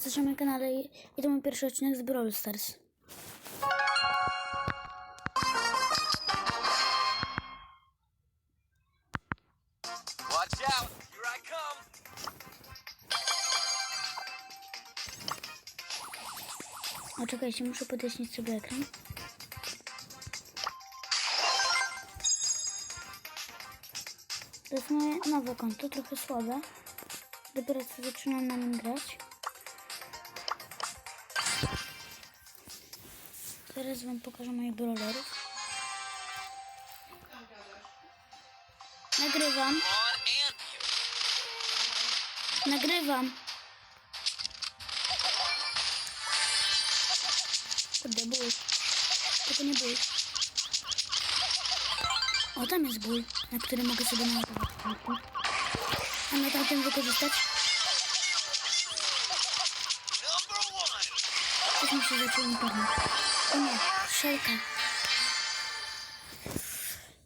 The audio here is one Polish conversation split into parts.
Jesteście na kanale i i to mój pierwszy odcinek z Brawl Stars. Watch out! Here I come! O, czekajcie, muszę podjaśnić sobie ekran. To jest moje nowe konto, trochę słabe. Dopiero co zaczynam na nim grać. Zaraz wam pokażę moich brawlerów. Nagrywam, nagrywam. Kurde, ból. Tylko nie ból. O, tam jest ból, na który mogę sobie naładować. A na tamtym wykorzystać? Też mi się zaczął internet. O nie, szelka.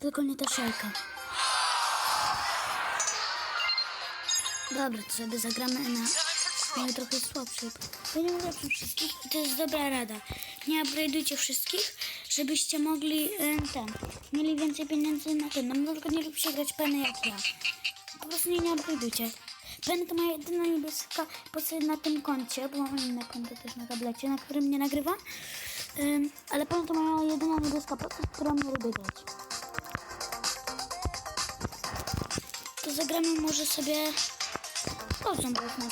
Tylko nie ta szelka. Dobra, to sobie zagramy na trouble! trochę słabszy. Ja nie ulepszam wszystkich i to jest dobra rada. Nie upgrade'ujcie wszystkich, żebyście mogli ten, mieli więcej pieniędzy na ten. No, na przykład nie lubicie grać peny jak ja. Po prostu nie, nie upgrade'ujcie. Peny to moja jedyna niebieska postać na tym koncie, bo mam inne konto też na tablecie, na którym nie nagrywam. Ale peny to moja jedyna niebieska postać, którą nie lubię grać. To zagramy może sobie... O, są bo jest na.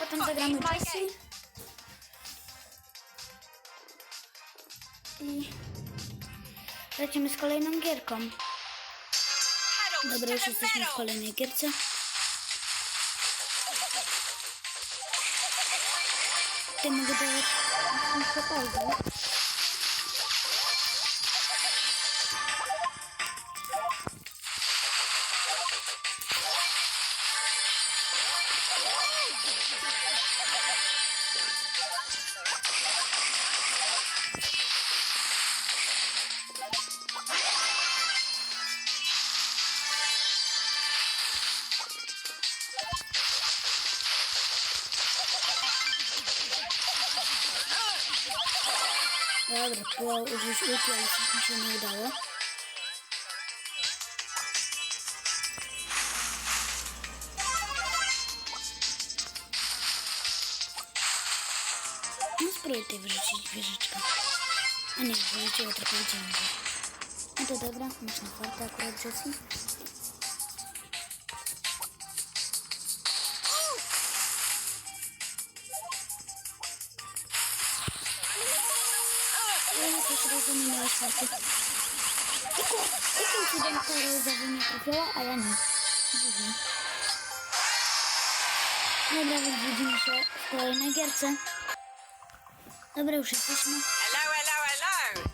Potem zagramy Jessie. I lecimy z kolejną gierką. Dobra, już jesteśmy w kolejnej gierce. Ty mogę dać muszę próbował użyć ulti, ale coś mi się nie udało. No spróbuj tej wyrzucić wieżyczkę. A nie, trochę gdzie indziej. No to dobra, masz na farta akurat Jessie. Razem nie miałeś farty. Tylko, jakim cudem ta różowa nie trafiała, a ja nie. Dziwnie. Dobra, więc widzimy się w kolejnej gierce. Dobra, już jesteśmy. Hello, hello, hello!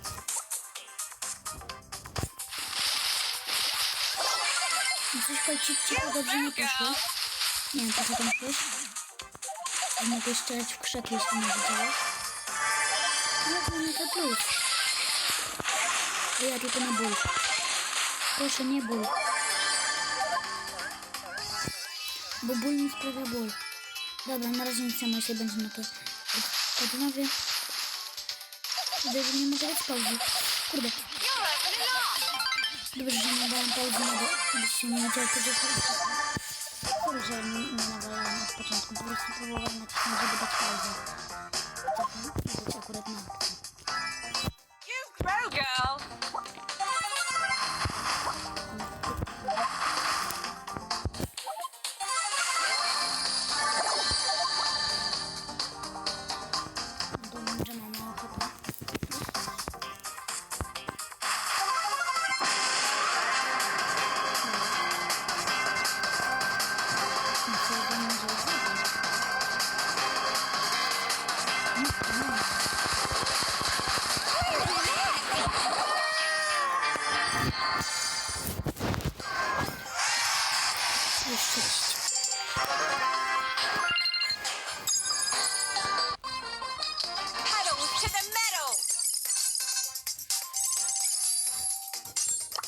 Coś kolcik dobrze nie poszło. Nie wiem, co tam. Ja mogę strzelać w krzaki, jeśli nie widziałeś. No, no to plus. A ja tylko na ból. Proszę, nie ból. Bo ból mi sprawia ból. Dobra, na razie nic sama się będzie na to odnowię. Kurde, że nie mogę dać pauzy. Kurde, Dobrze, że nie dałem pauzy, no bo byś się nie widział tego Sorry, że nie, nie nawalałem od początku. Po prostu próbowałem nacisnąć, żeby dać pauzę. Tak, akurat na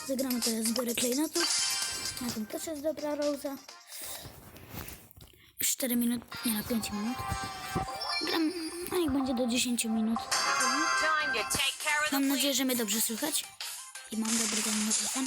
Zagramy teraz zbiory klejnotów. Na tym też jest dobra roza. Już 4 minut, nie na 5 minut. Gram, a niech będzie do 10 minut. Mam nadzieję, że mnie dobrze słychać. I mam dobry ten mikrofon.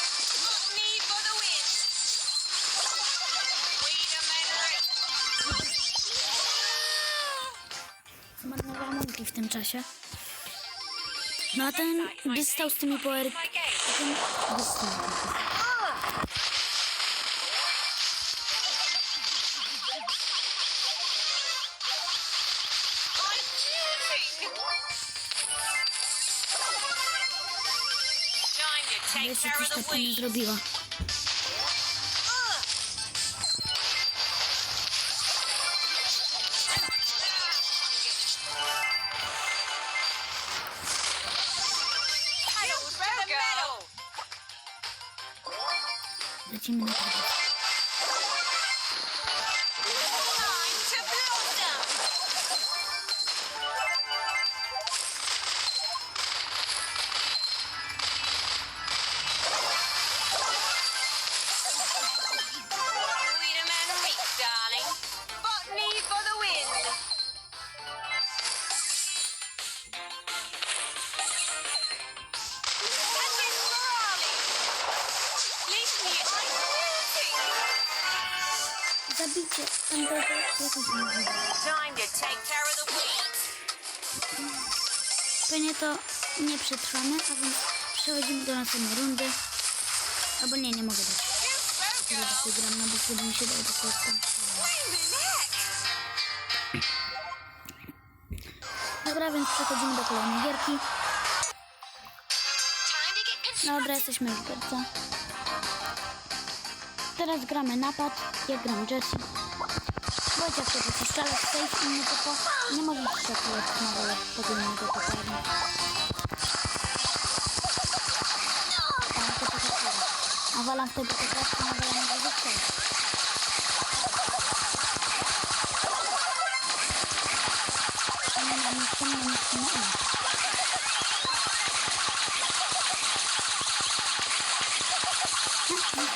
Ulti w tym czasie. No a ten by stał z tymi power... Ten by stał. I'm cheating. Time to take Wiecie, coś takiego nie zrobiła. Lecimy na prawo. Time care of the weeds. Pewnie to nie przetrwamy, a więc przechodzimy do następnej rundy. Albo nie, nie mogę dać. Teraz wygram, no bo wtedy mi się daje po prostu. Wait a minute. Dobra, więc przechodzimy do kolejnej gierki. Dobra, jesteśmy w gierce. Teraz gramy napad. Ja gram Jessie. Wojciech to jest szczale safe inny typo. Nie może akurat na wolę podwójnego to jest A walam wtedy po prostu na wolę nie zostaje. Nie mam nic, nie mam nic, nie mam.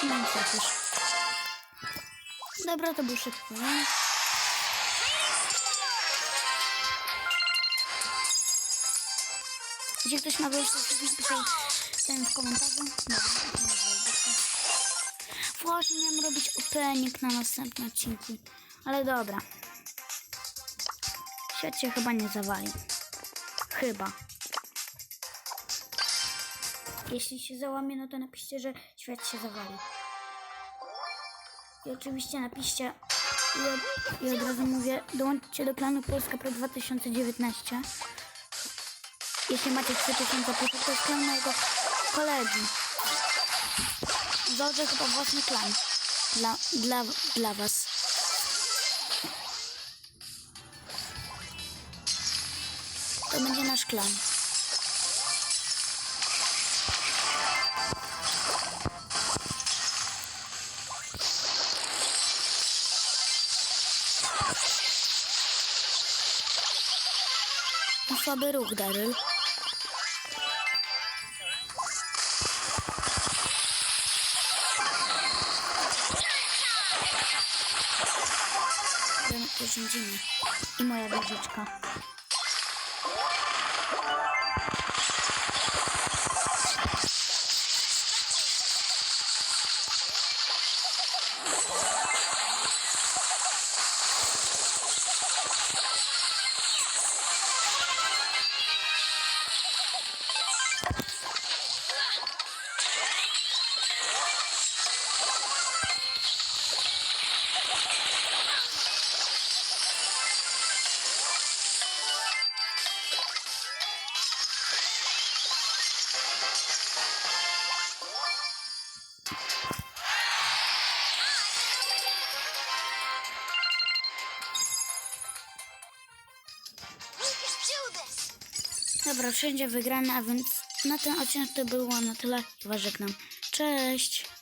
Nie mam. Dobra, to był szybko, nie? Jeśli ktoś ma wyjść, to coś napisał ten w komentarzu. Dobra. Właśnie miałem robić opening na następne odcinki. Ale dobra. Świat się chyba nie zawali. Chyba. Jeśli się załamie, no to napiszcie, że świat się zawali. I oczywiście napiszcie i od, i od razu mówię, dołączcie do klanu Polska Pro 2019. Jeśli macie 3000 plus, to jest klan mojego kolegi. Założę chyba własny klan dla, dla, dla was. To będzie nasz klan. Słaby ruch, Daryl. I moja wieżyczka. Dobra, wszędzie wygrane, a więc na ten odcinek to było na tyle. Ja was. Cześć!